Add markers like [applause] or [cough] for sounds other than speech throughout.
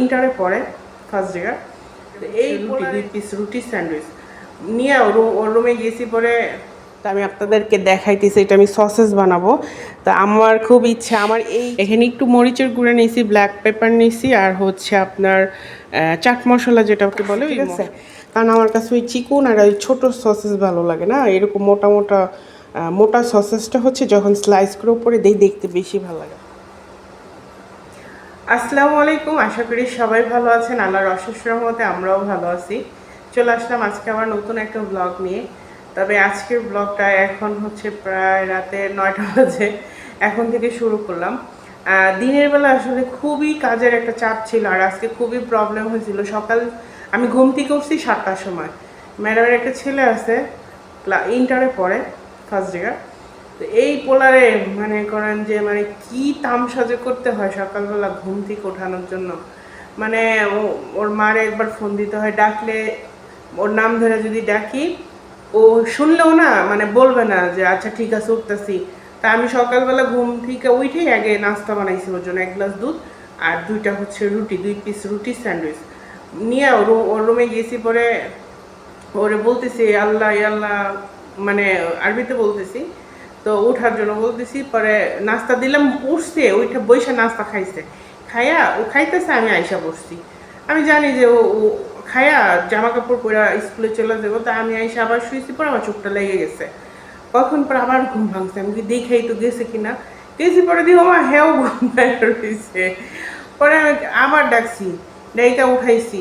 ইন্টারে পড়ে ফার্স্ট জায়গা এই রুটি দুই পিস রুটি স্যান্ডউইচ নিয়ে ওর ওর রুমে গেছি পরে তা আমি আপনাদেরকে দেখাইতেছি এটা আমি সসেস বানাবো। তা আমার খুব ইচ্ছা আমার এই এখানে একটু মরিচের গুঁড়ো নিয়েছি ব্ল্যাক পেপার নিয়েছি আর হচ্ছে আপনার চাট মশলা যেটাকে বলে ঠিক আছে? কারণ আমার কাছে ওই চিকুন আর ওই ছোটো সসেস ভালো লাগে না। এরকম মোটা মোটা মোটা সসেসটা হচ্ছে যখন স্লাইস করে উপরে দেই দেখতে বেশি ভালো লাগে। আসসালামু আলাইকুম, আশা করি সবাই ভালো আছেন। আল্লাহর অশেষ রহমতে আমরাও ভালো আছি। চলে আসলাম আজকে আবার নতুন একটা ব্লগ নিয়ে। তবে আজকের ব্লগটা এখন হচ্ছে প্রায় রাতে নয়টা বাজে। এখন থেকে শুরু করলাম। দিনের বেলা আসলে খুবই কাজের একটা চাপ ছিল আর আজকে খুবই প্রবলেম হয়েছিল। সকাল, আমি ঘুম থেকে উঠছি সাতটার সময়। ম্যাডামের একটা ছেলে আছে ইন্টারে পড়ে ফার্স্ট জায়গা তো এই পোলারে মানে করেন যে মানে কি তামসা যে করতে হয় সকালবেলা ঘুম থেকে ওঠানোর জন্য? মানে ওর মারে একবার ফোন দিতে হয়, ডাকলে ওর নাম ধরে যদি ডাকি, ও শুনলেও না মানে বলবে না যে আচ্ছা ঠিক আছে, উঠতেছি। তা আমি সকালবেলা ঘুম থেকে উঠেই আগে নাস্তা বানাইছি ওর জন্য, এক গ্লাস দুধ আর দুইটা হচ্ছে রুটি, দুই পিস রুটি স্যান্ডউইচ। নিয়ে ওর ওর রুমে গেছি পরে ওরে বলতেছি, আল্লাহ আল্লাহ মানে আরবিতে বলতেছি তো ওঠার জন্য বলতেছি, পরে নাস্তা দিলাম, উঠছে ওইটা বৈশা নাস্তা খাইছে। খাইয়া ও খাইতেছে, আমি আইসা বসছি। আমি জানি যে ও খাইয়া জামা কাপড় পরে স্কুলে চলে যাব, তা আমি আইসা আবার শুয়েছি পরে আমার চোখটা লেগে গেছে। কখন পর আবার ঘুম ভাঙছে, আমি দেখাই তো গেছে কিনা গেছি পরে দিও আমার হ্যাঁ ঘুম রয়েছে পরে আমি আবার ডাকছি, ডাইকা উঠাইছি।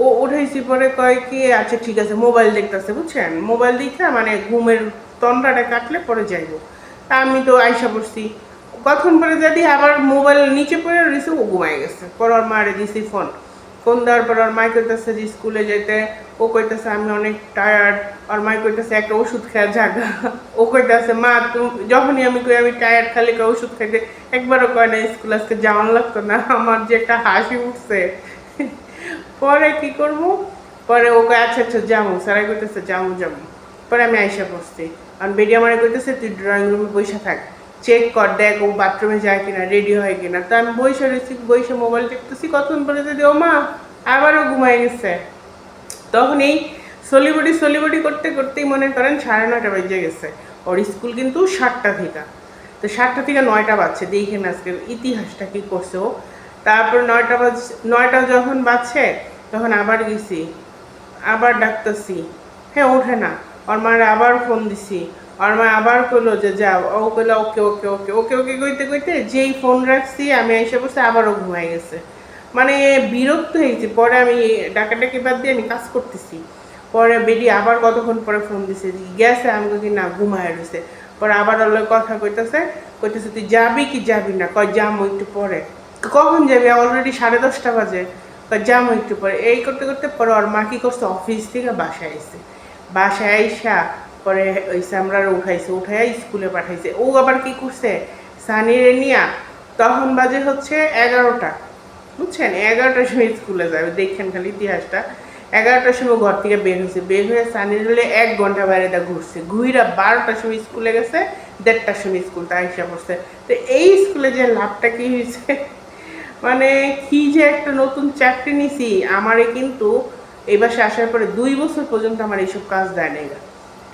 ও উঠাইছি পরে কয় কি আচ্ছা ঠিক আছে, মোবাইল দেখতেছে, বুঝছেন? মোবাইল দেখে মানে ঘুমের তন্দ্রাটা কাটলে পরে যাইব। তা আমি তো আইসা বসছি কখন পরে যদি আবার মোবাইল নিচে পড়ে রয়েছে, ও ঘুমাই গেছে। পর ওর মারে দিছি ফোন। ফোন দেওয়ার পর ওর মাই কইতেছে যে স্কুলে যেতে ও কইতেছে আমি অনেক টায়ার্ড আর মাই কইতেছে, একটা ওষুধ খেয়ে জাগা ও কইতেছে, মা, তুমি, যখনই আমি কই আমি টায়ার্ড খালি একটা ওষুধ খাইতে। একবারও কয় না স্কুল আজকে যাওয়ান লাগতো না। আমার যে একটা হাসি উঠছে। পরে কি করব? পরে ওকে আচ্ছা আচ্ছা যাব স্যারাই কইতেছে যাব যাব পরে আমি আইসা বসছি আর বেরিয়ে আমার কইতেছে, তুই ড্রয়িং রুমে বসে থাক। চেক কর, দেখ ও বাথরুমে যায় কিনা রেডি হয় কিনা। তো আমি বসে রয়েছি বসে মোবাইল দেখতেছি কতক্ষণ পরে যদি ও মা আবারও ঘুমাই গেছে। তখন এই সলিবডি সলিবডি করতে করতেই মনে করেন সাড়ে নয়টা বেজে গেছে। ওর স্কুল কিন্তু সাতটা থেকে। তো সাতটা থেকে নয়টা বাজছে, দেখেন আজকে ইতিহাসটা কি করছে ও। তারপর নয়টা বাজ, নয়টা যখন বাজছে, তখন আবার গেছি, আবার ডাকতেছি। হ্যাঁ ওঠে না। ওর মার আবার ফোন দিছি। ওর মা আবার কইলো যে যাও ও কইলো, ওকে ওকে ওকে। ওকে ওকে কইতে কইতে যেই ফোন রাখছি, আমি এসে বসে আবারও ঘুমাই গেছে। মানে বিরক্ত হয়েছি। পরে আমি ডাকাডাকি বাদ দিয়ে আমি কাজ করতেছি। পরে বেরিয়ে আবার কতক্ষণ পরে ফোন দিছে যে, গেছে? আমি কি না, ঘুমায় রয়েছে পরে আবার ওর কথা কইতেছে। কইতেছে, তুই যাবি কি যাবি না? কয় যাব একটু পরে। কখন যাবি? অলরেডি সাড়ে দশটা বাজে। কয় যাব একটু পরে। এই করতে করতে পরে ওর মা কি করছে? অফিস থেকে বাসায় এসে বাসায় আইসা পরে ওই সামরার উঠাইছে, উঠাইয়া স্কুলে পাঠাইছে। ও আবার কি করছে? সানিরে নিয়া তখন বাজে হচ্ছে এগারোটা। বুঝছেন? এগারোটার সময় স্কুলে যাবে। দেখেন খালি ইতিহাসটা। এগারোটার সময় ঘর থেকে বের হয়েছে। বের হয়ে সানির হলে এক ঘণ্টা বাইরে দা ঘুরছে। ঘুইরা বারোটার সময় স্কুলে গেছে, দেড়টার সময় স্কুলটা আইসা পড়ছে। তো এই স্কুলে যে লাভটা কি হয়েছে? মানে কি যে একটা নতুন চাকরি নিছি, আমারে কিন্তু এই বাসে আসার পরে দুই বছর পর্যন্ত আমার এইসব কাজ দেয় নাই গা।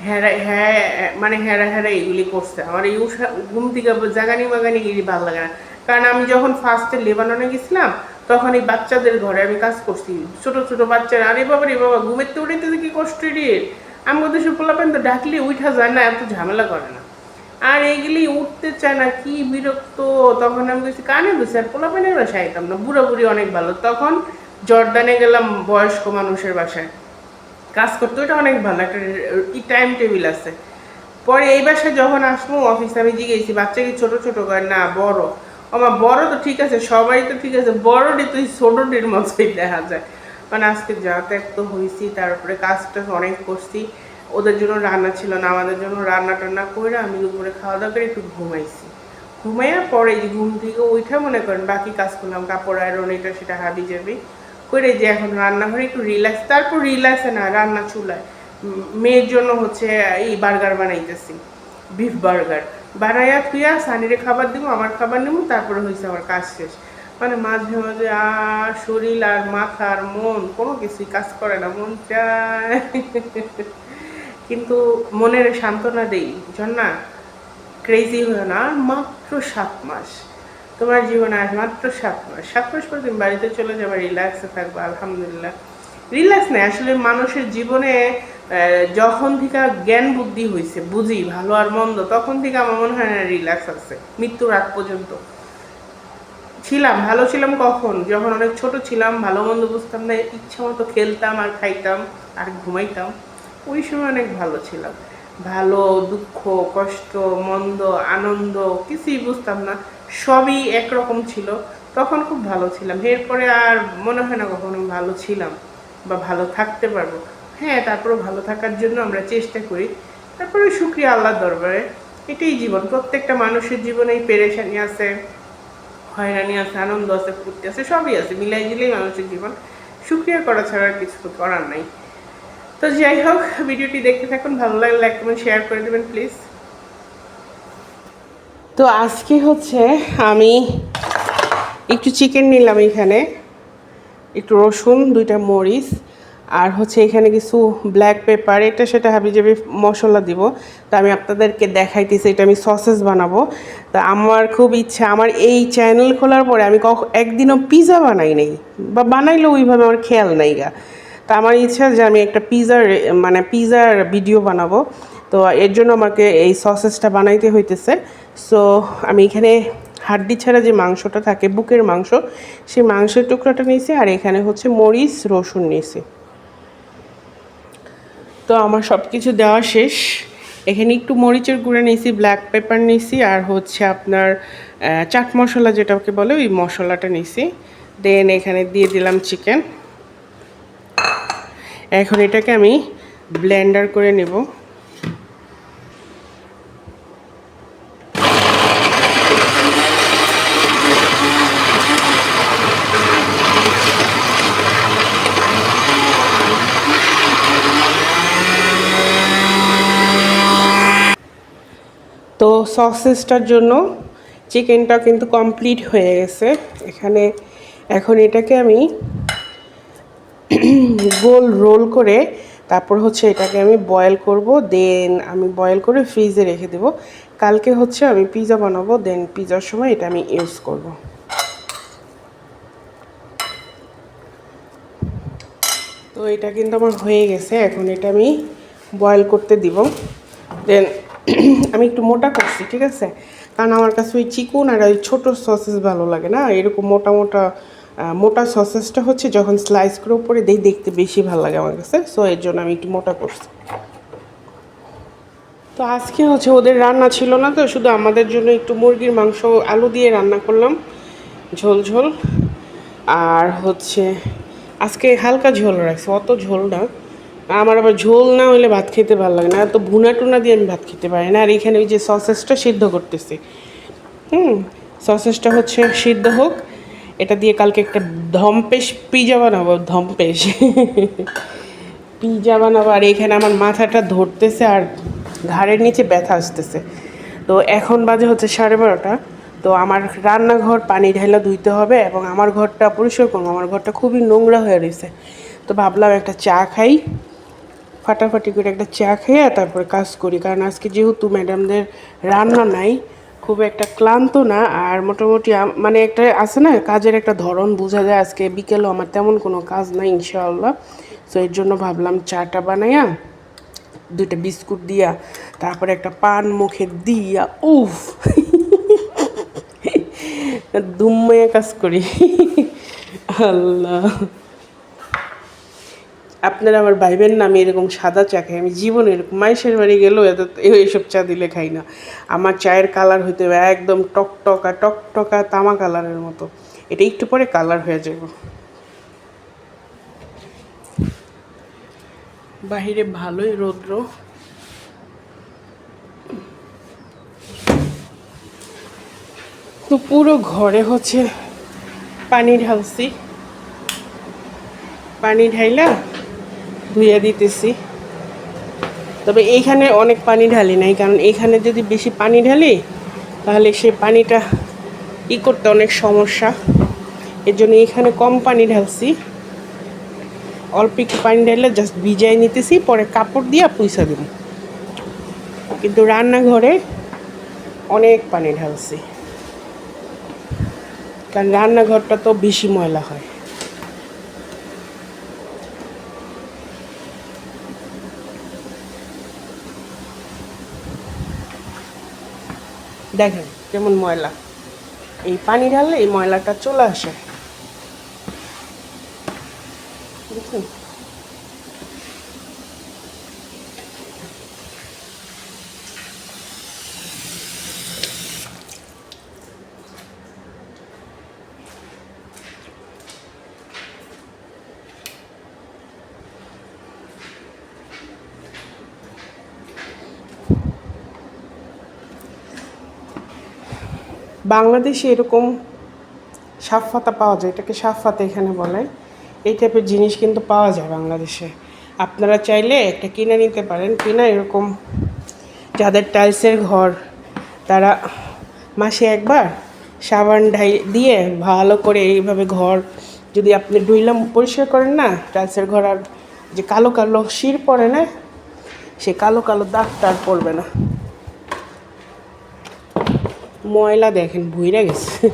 হ্যাঁ হ্যাঁ মানে হ্যাঁ হ্যাঁ এগুলি করছে। আমার এই উষা- ঘুম থেকে জাগানি মাগানি এগুলি ভালো লাগে না। কারণ আমি যখন ফার্স্টে লেবাননে গেছিলাম, তখন এই বাচ্চাদের ঘরে আমি কাজ করছি। ছোট ছোট বাচ্চারা, আরে বাবা রে বাবা, ঘুমের তো উঠে কি কষ্ট রে? আমি ওদের সব পোলাপেন তো ডাকলে উঠা যায় না, এত ঝামেলা করে না। আর এইগুলি উঠতে চায় না, কি বিরক্ত। তখন আমি বলছি, কানে বসে আর পোলাপেনের বাসায় আইতাম না বুড়া বুড়ি অনেক ভালো। তখন জর্দানে গেলাম বয়স্ক মানুষের বাসায়। কাজ করতে ওটা অনেক ভালো, একটা টাইম টেবিল আছে। পরে এই বাসায় যখন আসব অফিসে আমি জিজ্ঞেসি বাচ্চা কি ছোট ছোট? করে না, বড়। আমার বড় তো ঠিক আছে, সবাই তো ঠিক আছে বড়টি তুই ছোটটির মতোই দেখা যায়। কারণ আজকে যাতায়াত তো হয়েছি তারপরে কাজটা অনেক করছি। ওদের জন্য রান্না ছিল না, আমাদের জন্য রান্না টান্না করে আমি দুপুরে খাওয়া দাওয়া করে একটু ঘুমাইছি। ঘুমাইয়া পরে ঘুম থেকে ওইটা মনে করেন, বাকি কাজ করলাম, কাপড় আয়রন এটা, সেটা হাবি যাবি করে যে এখন রান্নাঘরে একটু রিল্যাক্স তারপর রিল্যাক্সে না, রান্না চুলায়। মেয়ের জন্য হচ্ছে এই বার্গার বানাইতেছি বিফ বার্গার বানাইয়া থুইয়া সানিরে খাবার দিব আমার খাবার নেব তারপরে হয়েছে আমার কাজ শেষ। মানে মাঝে মাঝে আর শরীর আর মাথা আর মন, কোনো কিছুই কাজ করে না, মন চায়। কিন্তু মনের সান্ত্বনা দেই ঝর্ণা ক্রেজি হয়ে না মাত্র সাত মাস। তোমার জীবনে আজ মাত্র সাত মাস। সাত মাস পর তুমি বাড়িতে চলে যাবে রিল্যাক্সে থাকবে, আলহামদুলিল্লাহ। রিল্যাক্স নেই, আসলে মানুষের জীবনে যখন থেকে জ্ঞান বুদ্ধি হয়েছে বুঝি, ভালো আর মন্দ, তখন থেকে আমার মনে হয় না রিল্যাক্স আছে, মৃত্যুর আগ পর্যন্ত। ছিলাম, ভালো ছিলাম কখন? যখন অনেক ছোট ছিলাম, ভালো মন্দ বুঝতাম না, ইচ্ছা মতো খেলতাম আর খাইতাম আর ঘুমাইতাম, ওই সময় অনেক ভালো ছিলাম। ভালো, দুঃখ, কষ্ট, মন্দ, আনন্দ, কিছুই বুঝতাম না। সবই একরকম ছিল। তখন খুব ভালো ছিলাম। এরপরে আর মনে হয় না কখনো ভালো ছিলাম বা ভালো থাকতে পারব। হ্যাঁ তারপরে ভালো থাকার জন্য আমরা চেষ্টা করি। তারপরে শুক্রিয়া আল্লাহর দরবারে। এটাই জীবন। প্রত্যেকটা মানুষের জীবনেই পেরেশানি আছে, হয়রানি আছে, আনন্দ আছে, ফুর্তি আছে, সবই আছে। মিলাই দিলেই মানুষের জীবন। সুক্রিয়া করা ছাড়া কিছু করার নাই। তো যাই হোক, ভিডিওটি দেখতে থাকুন। ভালো লাগলে কমেন্ট শেয়ার করে দেবেন প্লিজ তো আজকে হচ্ছে আমি একটু চিকেন নিলাম এখানে, একটু রসুন, দুইটা মরিচ, আর হচ্ছে এখানে কিছু ব্ল্যাক পেপার এটা সেটা হাবি জাবি মশলা দিব। তা আমি আপনাদেরকে দেখাইতেছি, এটা আমি সসেস বানাবো। তা আমার খুব ইচ্ছা, আমার এই চ্যানেল খোলার পরে আমি কখ, একদিনও পিৎজা বানাই নাই, বা বানাইলেও ওইভাবে আমার খেয়াল নাই গা। তা আমার ইচ্ছা যে আমি একটা পিৎজার মানে পিৎজার ভিডিও বানাবো। তো এর জন্য আমাকে এই সসেসটা বানাইতে হইতেছে। সো আমি এখানে হাড্ডি ছাড়া যে মাংসটা থাকে, বুকের মাংস, সেই মাংসের টুকরাটা নিয়েছি আর এখানে হচ্ছে মরিচ, রসুন নিয়েছি। তো আমার সব কিছু দেওয়া শেষ। এখানে একটু মরিচের গুঁড়া নিয়েছি ব্ল্যাক পেপার নিয়েছি আর হচ্ছে আপনার চাট মশলা যেটাকে বলে, ওই মশলাটা নিয়েছি। দেন এখানে দিয়ে দিলাম চিকেন এখন এটাকে আমি ব্লেন্ডার করে নেব। তো সসেসটার জন্য চিকেনটা কিন্তু কমপ্লিট হয়ে গেছে। এখানে এখন এটাকে আমি গোল রোল করে তারপর হচ্ছে এটাকে আমি বয়েল করব, দেন আমি বয়েল করে ফ্রিজে রেখে দেব। কালকে হচ্ছে আমি পিৎজা বানাবো, দেন পিৎজার সময় এটা আমি ইউজ করব। তো এটা কিন্তু আমার হয়ে গেছে, এখন এটা আমি বয়েল করতে দিব। দেন [clears throat] আমি একটু মোটা করছি, ঠিক আছে? কারণ আমার কাছে ওই চিকুন আর ওই ছোটো সসেস ভালো লাগে না? এরকম মোটা মোটা মোটা সসেসটা হচ্ছে যখন স্লাইস করে উপরে দেই, দেখতে বেশি ভালো লাগে আমার কাছে। সো এর জন্য আমি একটু মোটা করছি। তো আজকে হচ্ছে ওদের রান্না ছিল না তো, শুধু আমাদের জন্য একটু মুরগির মাংস, আলু দিয়ে রান্না করলাম, ঝোল ঝোল। আর হচ্ছে, আজকে হালকা ঝোল রাখছে, অত ঝোল না। আমার আবার ঝোল না হলে ভাত খেতে ভালো লাগে না। তো ভুনা টুনা দিয়ে আমি ভাত খেতে পারি না। আর এখানে ওই যে সসেসটা সিদ্ধ করতেছি। হুম, সসেসটা হচ্ছে সিদ্ধ হোক। এটা দিয়ে কালকে একটা ধমপেশ পিজা বানাবো, ধমপেশ। [laughs] পিজা বানাবো। আর এখানে আমার মাথাটা ধরতেছে আর ঘাড়ের নিচে ব্যথা আসতেছে। তো এখন বাজে হচ্ছে সাড়ে বারোটা। তো আমার রান্নাঘর পানি ঢাইলা ধুইতে হবে এবং আমার ঘরটা পরিষ্কার করব। আমার ঘরটা খুবই নোংরা হয়ে রয়েছে। তো ভাবলাম একটা চা খাই। ফাটাফাটি করে একটা চা খেয়ে তারপরে কাজ করি। কারণ আজকে যেহেতু ম্যাডামদের রান্না নাই, খুব একটা ক্লান্ত না। আর মোটামুটি মানে একটা আছে না, কাজের একটা ধরন বোঝা যায়। আজকে বিকেলেও আমার তেমন কোনো কাজ নাই, ইনশাআল্লাহ। সো এর জন্য ভাবলাম চাটা বানাইয়া, দুইটা বিস্কুট দিয়া, তারপরে একটা পান মুখে দিয়া, উফ! দুম্ময়ে কাজ করি। আল্লাহ। আপনারা আমার ভাইবেন না, আমি এরকম সাদা চা খাই, আমি জীবনে এরকম মাইশের বাড়ি গেলেও এত এইসব চা দিলে খাই না। আমার চায়ের কালার হইতে হবে একদম টকটকা টকটকা তামা কালারের মতো। এটা একটু পরে কালার হয়ে যাবে। বাহিরে ভালোই রৌদ্র। তো পুরো ঘরে হচ্ছে পানি ঢালছি পানি ঢাইলা ধুইয়া দিতেছি। তবে এইখানে অনেক পানি ঢালি নাই, কারণ এইখানে যদি বেশি পানি ঢালি, তাহলে সে পানিটা ই করতে অনেক সমস্যা। এর জন্য এখানে কম পানি ঢালছি। অল্প একটু পানি ঢাললে জাস্ট ভিজাই নিতেছি, পরে কাপড় দিয়ে পুইসা দেব। কিন্তু রান্নাঘরে অনেক পানি ঢালছি। কারণ রান্নাঘরটা তো বেশি ময়লা হয়। দেখেন কেমন ময়লা। এই পানি ঢাললে এই ময়লাটা চলে আসে বুঝছেন বাংলাদেশে এরকম সাফাতা পাওয়া যায়, এটাকে সাফাতা এখানে বলে। এই টাইপের জিনিস কিন্তু পাওয়া যায় বাংলাদেশে। আপনারা চাইলে একটা কিনে নিতে পারেন। কিনা এরকম যাদের টাইলসের ঘর, তারা মাসে একবার সাবান ঢাই দিয়ে ভালো করে এইভাবে ঘর যদি আপনি ডুইলাম পরিষ্কার করেন না, টাইলসের ঘর আর যে কালো কালো শির পড়ে না, সে কালো কালো দাগটা আর পড়বে না। ময়লা দেখেন ভুইরা গেছে।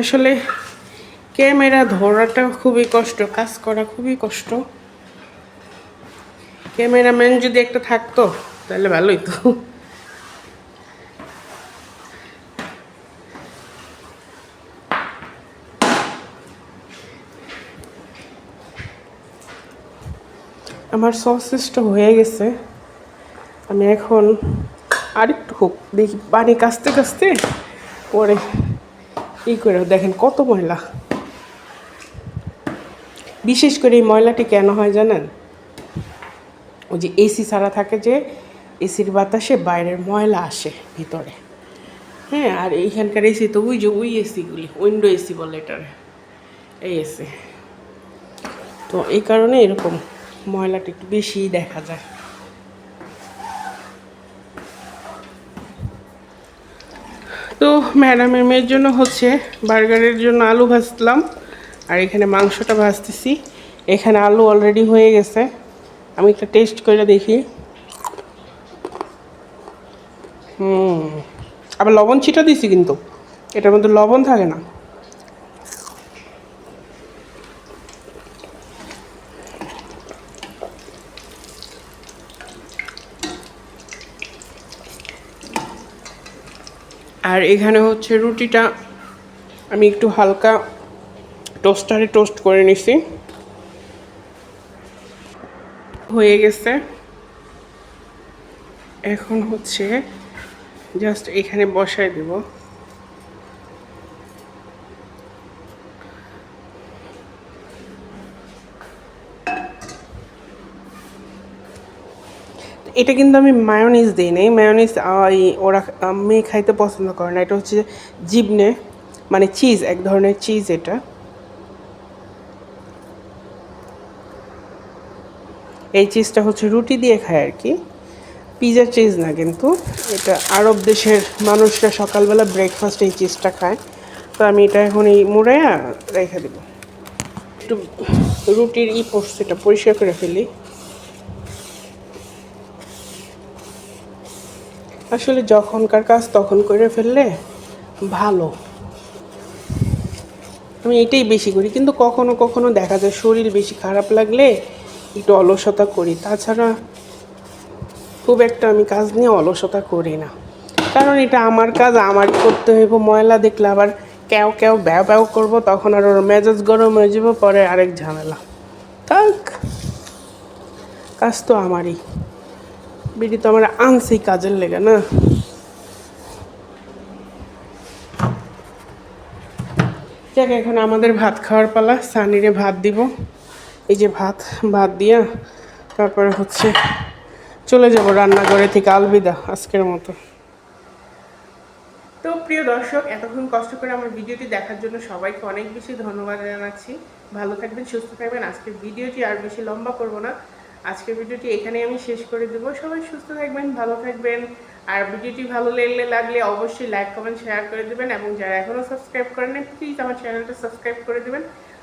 আসলে ক্যামেরা ধরাটা খুবই কষ্ট কাজ করা খুবই কষ্ট। ক্যামেরাম্যান যদি একটা থাকতো, তাহলে ভালোই তো। আমার সসেসটা হয়ে গেছে। আমি এখন আরেকটু হোক, দেখি পানি কাচতে কাচতে পরে ই করে দেখেন কত ময়লা। বিশেষ করে এই ময়লাটি কেন হয় জানেন? ওই যে এসি ছাড়া থাকে যে এসির বাতাসে বাইরের ময়লা আসে ভিতরে। হ্যাঁ আর এইখানকার এসি তো ওই যে ওই এসিগুলি উইন্ডো এসি বলে এটারে, এই এসি তো এই কারণে এরকম ময়লাটা একটু বেশিই দেখা যায়। তো ম্যাডামের মেয়ের জন্য হচ্ছে বার্গারের জন্য আলু ভাজলাম, আর এখানে মাংসটা ভাজতেছি। এখানে আলু অলরেডি হয়ে গেছে। আমি একটা টেস্ট করে দেখি। হুম, আবার লবণ ছিটা দিছি কিন্তু। এটার মধ্যে লবণ থাকে না। আর এখানে হচ্ছে রুটিটা, আমি একটু হালকা টোস্টারে টোস্ট করে নিছি। হয়ে গেছে। এখন হচ্ছে জাস্ট এখানে বসায় দেব। এটা কিন্তু আমি মায়োনিজ দিই নাই। মায়োনিজ ওরা, মেয়ে খাইতে পছন্দ করে না। এটা হচ্ছে জিবনে মানে চিজ এক ধরনের চিজ এটা। এই চিজটা হচ্ছে রুটি দিয়ে খায় আর কি। পিজা চিজ না কিন্তু। এটা আরব দেশের মানুষরা সকালবেলা ব্রেকফাস্ট এই চিজটা খায়। তো আমি এটা এখন এই মুড়াইয়া রেখে দেবো। একটু রুটির ই পড়ছে এটা পরিষ্কার করে ফেলি। আসলে যখনকার কাজ তখন করে ফেললে ভালো। আমি এটাই বেশি করি। কিন্তু কখনো কখনো দেখা যায় শরীর বেশি খারাপ লাগলে একটু অলসতা করি। তাছাড়া খুব একটা আমি কাজ নিয়ে অলসতা করি না। কারণ এটা আমার কাজ, আমার করতে হইব, ময়লা দেখলে আবার ক্যাও ক্যাও ব্যাও ব্যাও করব, তখন আর ওর মেজাজ গরম হয়ে যাব, পরে আরেক ঝামেলা। থাক, কাজ তো আমারই। বিড়ি তো আমার আনছি কাজের লেগে, না? যাক, এখন আমাদের ভাত খাওয়ার পালা, সানিরে ভাত দিব। এই যে ভাত ভাত দিয়া তারপরে হচ্ছে চলে যাব রান্নাঘরে থেকে আলবিদা আজকের মতো। তো প্রিয় দর্শক, এতক্ষণ কষ্ট করে আমার ভিডিওটি দেখার জন্য সবাইকে অনেক বেশি ধন্যবাদ জানাচ্ছি। ভালো থাকবেন, সুস্থ থাকবেন। আজকের ভিডিওটি আর বেশি লম্বা করব না। আজকের ভিডিওটি এখানে আমি শেষ করে দেবো। সবাই সুস্থ থাকবেন, ভালো থাকবেন। আর ভিডিওটি ভালো লাগলে লাগলে অবশ্যই লাইক, কমেন্ট, শেয়ার করে দেবেন। এবং যারা এখনও সাবস্ক্রাইব করেন প্লিজ আমার চ্যানেলটা সাবস্ক্রাইব করে দেবেন।